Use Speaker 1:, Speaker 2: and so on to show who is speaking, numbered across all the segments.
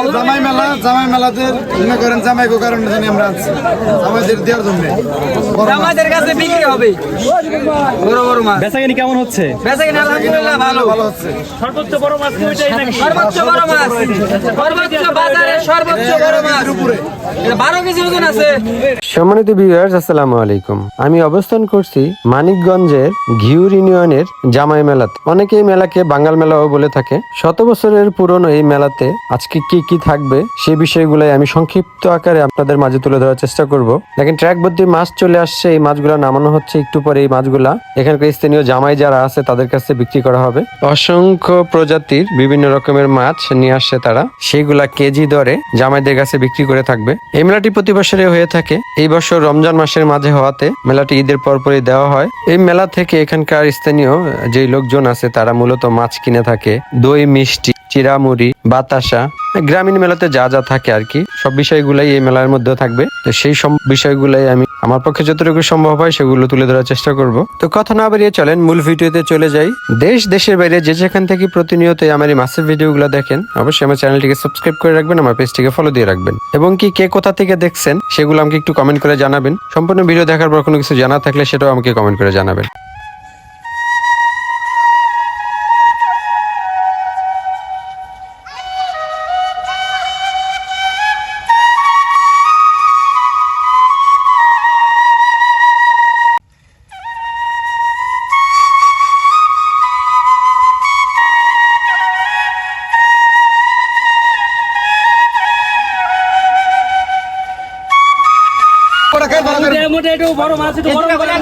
Speaker 1: Hold জামাই মেলা জামাই মেলাতে মনে করেন জামাই গো কারণে জানি আমরা আনছি জামাইদের দেওয়ার জন্য।
Speaker 2: আমাদের কাছে বিক্রি হবে। বড় বড় মাছ।
Speaker 3: বেচাকেনি কেমন হচ্ছে?
Speaker 2: বেচা কিনা আলহামদুলিল্লাহ ভালো।
Speaker 1: ভালো হচ্ছে।
Speaker 3: সর্বোচ্চ বড় মাছ কি ওইটাই নাকি?
Speaker 2: সর্বোচ্চ বড় মাছ। সর্বোচ্চ বাজারে সর্বোচ্চ বড় মাছ। কেজি ওজন আছে।
Speaker 4: সম্মানিত ভিউয়ার্স আসসালামু আলাইকুম। আমি অবস্থান করছি মানিকগঞ্জের ঘিউর ইউনিয়নের জামাই মেলাতে। অনেকে এই মেলাকে বাঙ্গাল মেলাও বলে থাকে। শত বছরের পুরনো এই মেলাতে আজকে কি কি থাকবে, সেই বিষয়গুলোই আমি সংক্ষিপ্ত আকারে আপনাদের মাঝে তুলে ধরার চেষ্টা করব। দেখেন ট্র্যাক ভর্তি মাছ চলে আসছে, এই মাছগুলো নামানো হচ্ছে একটু পরে এই মাছগুলা। এখানকার স্থানীয় জামাই যারা আছে, তাদের কাছে বিক্রি করা হবে। অসংখ্য প্রজাতির বিভিন্ন রকমের মাছ নিয়ে আসছে তারা। সেইগুলা কেজি দরে জামাইদের কাছে বিক্রি করে থাকবে। এই মেলাটি প্রতি বছরে হয়ে থাকে। এই বছর রমজান মাসের মাঝে হওয়াতে মেলাটি ঈদের পরপরই দেওয়া হয়। এই মেলা থেকে এখানকার স্থানীয় যে লোকজন আছে, তারা মূলত মাছ কিনে থাকে। দই, মিষ্টি, চিরামুড়ি, বাতাসা গ্রামীণ মেলাতে যা যা থাকে আর কি, সব বিষয়গুলাই এই মেলার মধ্যে থাকবে। তো সেই সব বিষয়গুলাই আমি আমার পক্ষে যতটুকু সম্ভব হয় সেগুলো তুলে ধরার চেষ্টা করব। তো কথা না বাড়িয়ে চলেন, মূল ভিডিওতে চলে যাই। দেশ, দেশের বাইরে যে যেখান থেকে প্রতিনিয়ত আমার এই মাসের ভিডিওগুলো দেখেন, অবশ্যই আমার চ্যানেলটিকে সাবস্ক্রাইব করে রাখবেন, আমার পেজটিকে ফলো দিয়ে রাখবেন। এবং কি কে কোথা থেকে দেখছেন, সেগুলো আমাকে একটু কমেন্ট করে জানাবেন। সম্পূর্ণ ভিডিও দেখার পর কোনো কিছু জানা থাকলে সেটাও আমাকে কমেন্ট করে জানাবেন।
Speaker 1: ভালো
Speaker 3: একটু বড় মাছ একটু বড় করে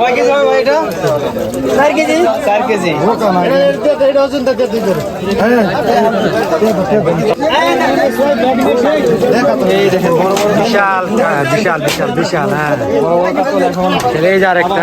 Speaker 2: কয় কেজি হবে এটা চার কেজি? চার কেজি।
Speaker 4: এই দেখেন বড় বড় বিশাল হ্যাঁ, বিশাল বিশাল বিশাল হ্যাঁ। এই যে আরেকটা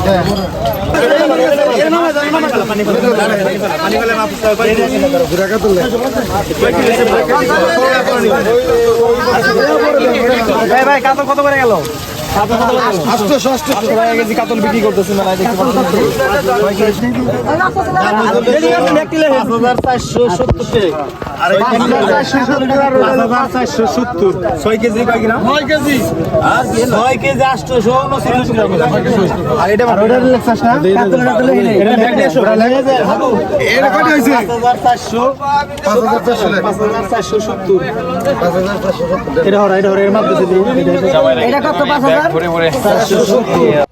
Speaker 1: হ্যাঁ,
Speaker 3: ভাই ভাই কাতল কত করে গেল? কাতল বিক্রি করতেছে মেলায় দেখতে আটশো আর এটা
Speaker 1: কত? পাঁচ হাজার চারশো লেখা
Speaker 3: পাঁচ হাজার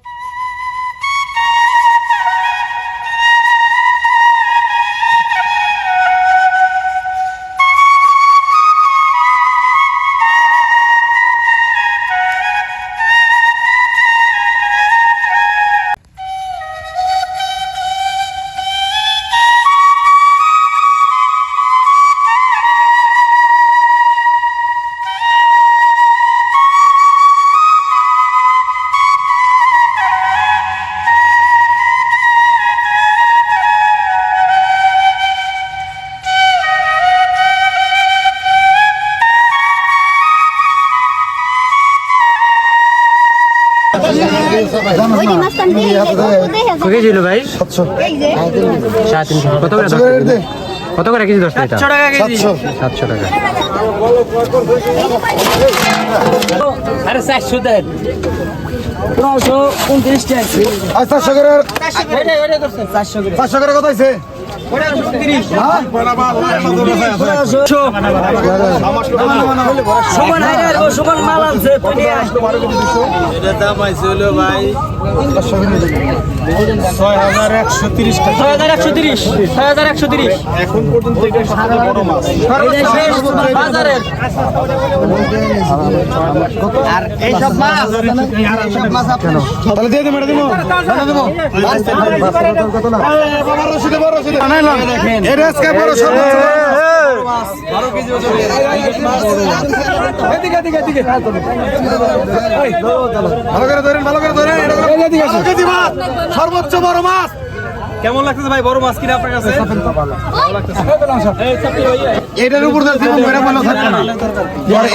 Speaker 3: কত
Speaker 4: ছিল ভাই?
Speaker 1: সাতশো।
Speaker 5: এই যে
Speaker 4: সাড়ে তিনশো। কত করে দশ
Speaker 1: সাতশো দে
Speaker 4: কত করে কেজি দশটা এটা?
Speaker 2: ছ টাকা কেজি।
Speaker 1: সাতশো।
Speaker 4: সাতশো টাকা।
Speaker 3: আরে চারশো দেন। পনেরোশো উনত্রিশ টাকা।
Speaker 1: আর চারশো করে।
Speaker 2: ওইটাই ওইটাই করছেন চারশো করে।
Speaker 1: চারশো করে কত হয়েছে?
Speaker 3: আর সমান মাল আছে
Speaker 2: ছয় হাজার একশো তিরিশ ছয় হাজার একশো তিরিশ
Speaker 1: এখন পর্যন্ত এটা তাহলে দিয়ে দেবো এটা এটা আজকে বড় সর্বোচ্চ এটা সর্বোচ্চ বড় মাছ।
Speaker 2: কেমন লাগতেছে ভাই বড় মাছ কিনা আপনার কাছে?
Speaker 1: এটার উপর জীবন থাকবে না।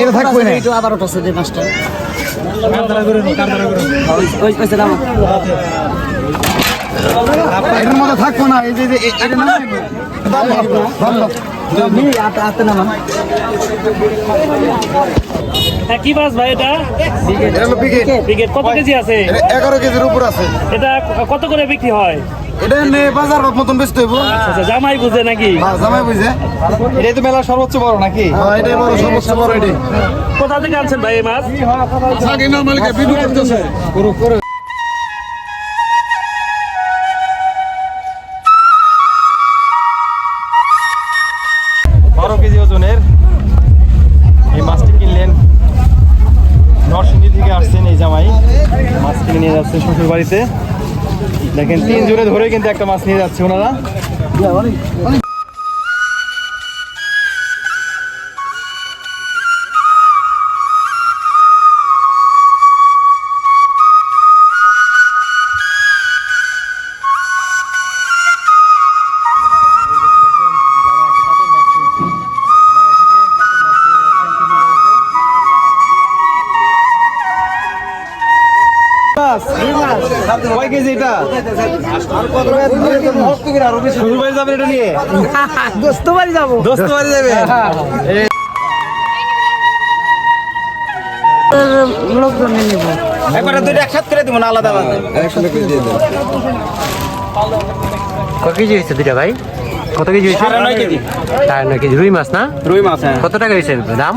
Speaker 1: এটা থাকবে না।
Speaker 3: আবার মাছটা। ওই কইছে দাম
Speaker 1: এটার মধ্যে থাকব না এই যে যে এটা না দাম ভাব, দাম ভাব।
Speaker 3: আতে নামা
Speaker 6: কি মাছ ভাই এটা?
Speaker 1: এটা হলো পিকেট
Speaker 6: বিকেট কত কেজি আছে?
Speaker 1: এটা এগারো কেজির উপর আছে।
Speaker 6: এটা কত করে বিক্রি হয়?
Speaker 1: এটা বাজার মতন বেচতে হইব।
Speaker 6: আচ্ছা জামাই বুঝে নাকি?
Speaker 1: হ্যাঁ, জামাই বুঝে।
Speaker 2: এটাই তো মেলার সর্বোচ্চ বড় নাকি?
Speaker 1: হ্যাঁ, এটাই বড় সর্বোচ্চ বড় এটাই।
Speaker 6: কোথা থেকে আনছেন ভাই এই মাছ?
Speaker 1: করতেছে।
Speaker 2: দেখেন তিন জোরে ধরে কিন্তু একটা মাছ নিয়ে যাচ্ছে ওনারা। কয় কেজি এটা? শ্বশুর বাড়ি যাবেন এটা নিয়ে?
Speaker 3: দোস্ত বাড়ি যাব।
Speaker 2: দোস্ত বাড়ি যাবে
Speaker 3: লোকজন নেব
Speaker 2: একবারে দুইটা একসাথে করে দিব না আলাদা আলাদা।
Speaker 4: কত কেজি হয়েছে দুইটা ভাই? কত কেজি হয়েছে?
Speaker 2: সাড়ে নয় কেজি।
Speaker 4: সাড়ে নয় কেজি। রুই মাছ না?
Speaker 2: রুই মাছ হ্যাঁ।
Speaker 4: কত টাকা হয়েছে দাম?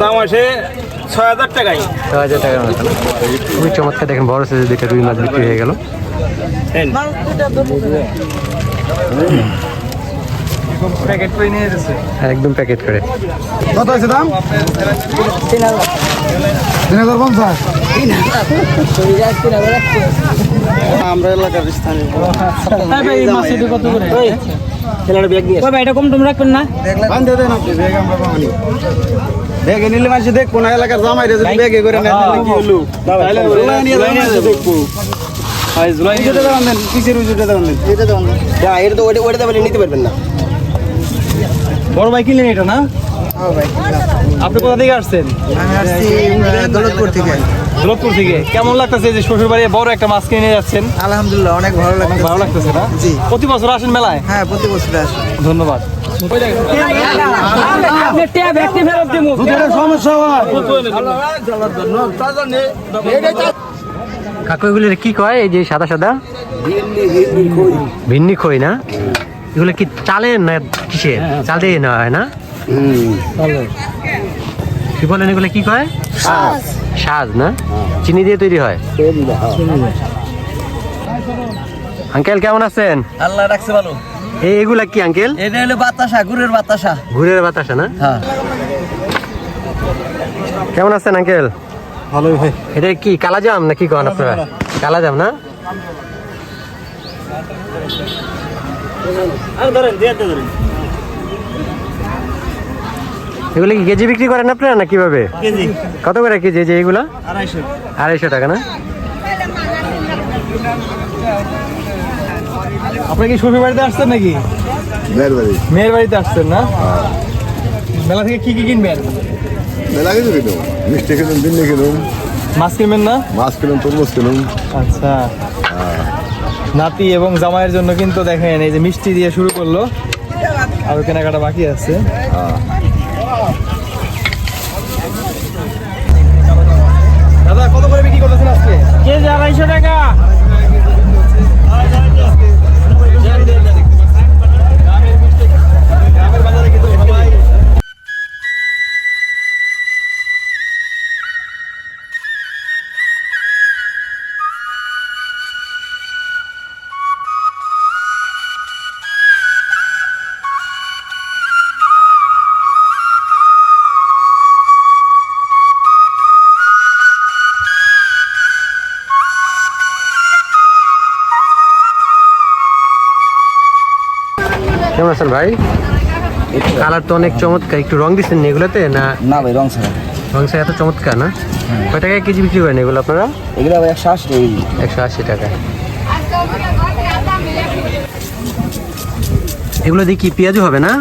Speaker 2: দাম আছে ছয় হাজার টাকাই।
Speaker 4: ছ হাজার টাকার মতো খুবই চমৎকার। দেখেন বড় সাইজের দুইটা রুই মাছ বিক্রি হয়ে গেল।
Speaker 2: প্যাকেট করে নিয়ে যাচ্ছে
Speaker 4: একদম প্যাকেট করে।
Speaker 1: কত আছে দাম? তিন হাজার পঞ্চাশ।
Speaker 2: আমরা এলাকার স্থানীয়।
Speaker 3: কত করে? ভাই এটা কম তুমি রাখবেন না?
Speaker 1: বান্ধে দেন আপনি ব্যাগ আমরা ব্যাগে নিলে মানুষ দেখব না এলাকার জামাই যদি ব্যাগে করে নেন তাহলে কি হলো? তাহলে ওলা নিয়ে দেখব।
Speaker 2: ভাই জুলাই
Speaker 1: উজুটা দেওয়ান দেন কিসের উজুটা দেওয়ান দেন? এটা দেন।
Speaker 7: না এটা তো ওটা ওটা দেবেন নিতে পারবেন না।
Speaker 2: বড় ভাই কিনলেন এটা না? আপনি কোথা থেকে আসছেন?
Speaker 1: আমি আসছি দৌলতপুর থেকে।
Speaker 2: দৌলতপুর থেকে। কেমন লাগতেছে যে শ্বশুর বাড়ি বড় একটা মাছ কিনে যাচ্ছেন?
Speaker 1: আলহামদুলিল্লাহ অনেক ভালো লাগে
Speaker 2: ভালো লাগতেছে না?
Speaker 1: জি।
Speaker 2: প্রতি বছর আসেন মেলায়?
Speaker 1: হ্যাঁ প্রতি বছর আসি।
Speaker 2: ধন্যবাদ।
Speaker 1: সমস্যা হয়
Speaker 4: কাকু কি কয়? এই যে সাদা সাদা? ভিন্নি খই না? এগুলো কি চালের না কিসে চাল দিয়ে নেওয়া হয় না? কি বলেন এগুলো কি কয়? সাজ না? চিনি দিয়ে তৈরি হয়। আঙ্কেল কেমন আছেন?
Speaker 3: আল্লাহ রাখছে ভালো।
Speaker 4: এগুলা কি আঙ্কেল?
Speaker 3: এটা হলো বাতাসা গুড়ের বাতাসা।
Speaker 4: ঘুরের বাতাসা না?
Speaker 3: হ্যাঁ।
Speaker 4: কেমন আছেন আঙ্কেল?
Speaker 1: ভালোই ভাই।
Speaker 4: এটা কি কালাজাম না কি কন আপনারা? কালাজাম। না? এগুলো কি কেজি বিক্রি করেন আপনারা না কীভাবে? কত করে কেজি যে এগুলা? আড়াইশো টাকা না?
Speaker 2: আপনি কি শ্বশুর বাড়িতে আসছেন নাকি? মেয়ের বাড়ি। মেয়ের বাড়িতে আসছেন না? মেলা থেকে কি কি কিনবেন?
Speaker 8: মেলা কিছু কিনুম মিষ্টি কিনুম বিন্নি কিনুম
Speaker 2: মাছ কিনবেন না?
Speaker 8: মাছ কিনুম তরমুজ কিনুম
Speaker 2: আচ্ছা। নাতি এবং জামাইয়ের জন্য কিন্তু দেখেন এই যে মিষ্টি দিয়ে শুরু করল আর কেনাকাটা বাকি আছে। দাদা
Speaker 4: কেমন আছেন ভাই? কালার তো অনেক চমৎকার। একটু রং দিচ্ছেন এগুলোতে না?
Speaker 7: না ভাই রং ছাড়া।
Speaker 4: রং সে এত চমৎকার না? কয় টাকায় কেজি বিক্রি করেন এগুলো আপনারা?
Speaker 7: এগুলো ভাই একশো আশি টাকা
Speaker 4: একশো আশি টাকা। এগুলো দিয়ে কি পেঁয়াজু হবে না?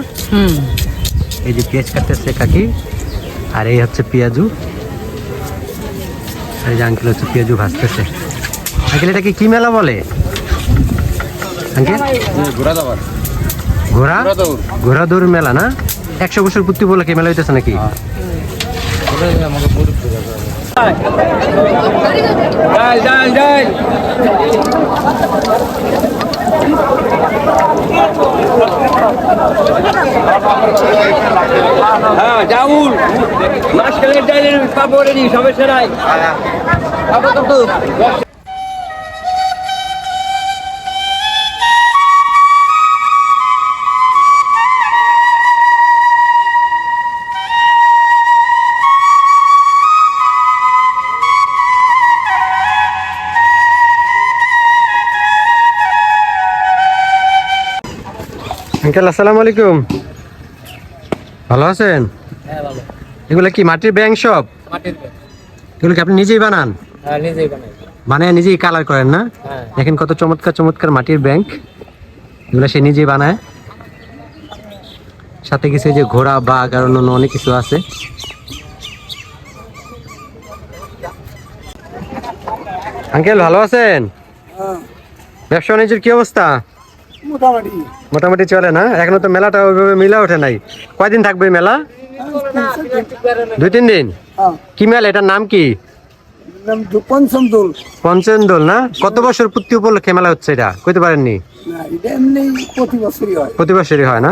Speaker 4: এই যে পেঁয়াজ কাটতেছে কাকি আর এই হচ্ছে পেঁয়াজু। আর এই যে আঙ্কেল হচ্ছে পেঁয়াজু ভাজতেছে। আঙ্কেল এটাকে কি মেলা বলে? আঙ্কেল?
Speaker 1: ঘোরা যাবার
Speaker 4: ঘোড়া? ঘোড়া দৌড় মেলা না? একশো বছর পূর্তি বলে কি মেলা হইতেছে নাকি?
Speaker 3: হ্যাঁ। জাউল। মাসকালের ডাইলের পাপড়ে দি সমস্যা নাই
Speaker 4: আঙ্কেল আসসালামু আলাইকুম। ভালো আছেন? এগুলো কি মাটির ব্যাংক সব? এগুলো কি আপনি নিজেই বানান? বানায় নিজেই কালার করেন না? দেখেন কত চমৎকার চমৎকার মাটির ব্যাংক এগুলো সে নিজেই বানায়। সাথে কিছু যে ঘোড়া বাঘ আর অন্য অনেক কিছু আছে। আঙ্কেল ভালো আছেন? ব্যবসা বাণিজ্যের কি অবস্থা? মোটামুটি। চলে না? এখনও তো মেলাটা ওইভাবে মিলা ওঠে নাই। কয়দিন থাকবে মেলা? দুই তিন দিন? কি মেলা? এটার নাম কি?
Speaker 3: পঞ্চম দোল।
Speaker 4: পঞ্চম দোল না? কত বছর পূর্তি উপলক্ষে মেলা হচ্ছে এটা? কইতে পারেননি?
Speaker 3: প্রতি বছরই হয়।
Speaker 4: প্রতি বছরই হয় না?